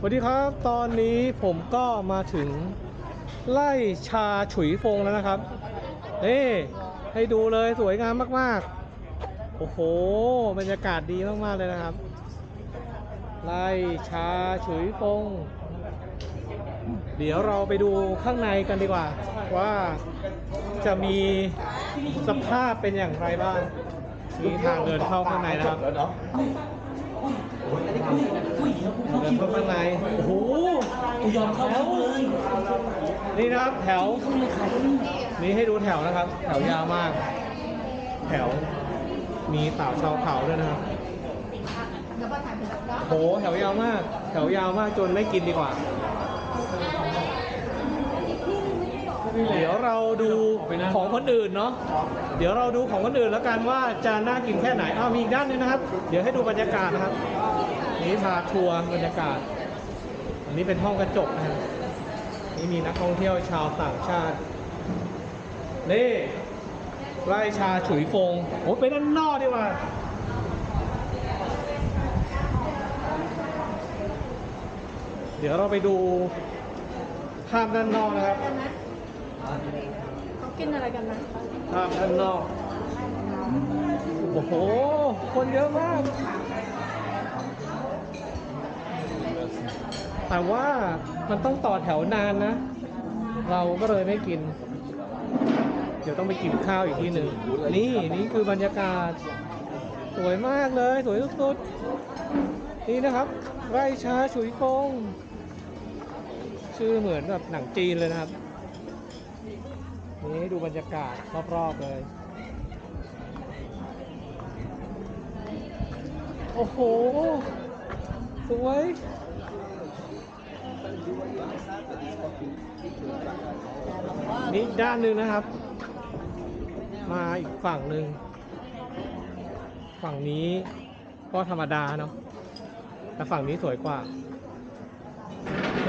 สวัสดีครับ ตอนนี้ผมก็มาถึงไล่ชาฉุยฟงแล้วนะครับนี่ให้ดูเลยสวยงามมากๆ โอ้โห บรรยากาศดีมากๆเลยนะครับ ไล่ชาฉุยฟง เดี๋ยวเราไปดูข้างในกันดีกว่า ว่าจะมีสภาพเป็นอย่างไรบ้างมีทางเดินเข้าข้างในนะครับ แล้วเนาะเดินเข้าข้างในโอ้โหกูยอมเข้าแล้วเลยนี่นะครับแถวนี่ให้ดูแถวนะครับ แถวยาวมาก แถว มีเต่าชาวเขาด้วยนะครับโหแถวยาวมาก แถวยาวมากจนไม่กินดีกว่า เราดูของคนอื่นเนาะเดี๋ยวเราดูของคนอื่นแล้วกันว่าจะน่ากินแค่ไหนอ้าวมีอีกด้านนึงนะครับ เดี๋ยวให้ดูบรรยากาศนะครับ นี่พาทัวร์บรรยากาศ อันนี้เป็นห้องกระจกนะครับนี่มีนักท่องเที่ยวชาวต่างชาตินี่ไร่ชาฉุยฟงโอ้ไปด้านนอกดีกว่าเดี๋ยวเราไปดูภาพด้านนอกนะครับ กินอะไรกันนะภาพด้านนอก โอ้โห คนเยอะมาก แต่ว่ามันต้องต่อแถวนานนะ เราก็เลยไม่กิน เดี๋ยวต้องไปกินข้าวอีกที่หนึ่ง นี่นี่คือบรรยากาศ สวยมากเลย สวยสุดๆ นี่นะครับ ไร่ชาฉุยฟงชื่อเหมือนแบบหนังจีนเลยนะครับ นี้ดูบรรยากาศรอบๆเลย โอ้โห สวย นี่ด้านหนึ่งนะครับ มาอีกฝั่งหนึ่ง ฝั่งนี้ก็ธรรมดาเนาะแต่ฝั่งนี้สวยกว่า โอเค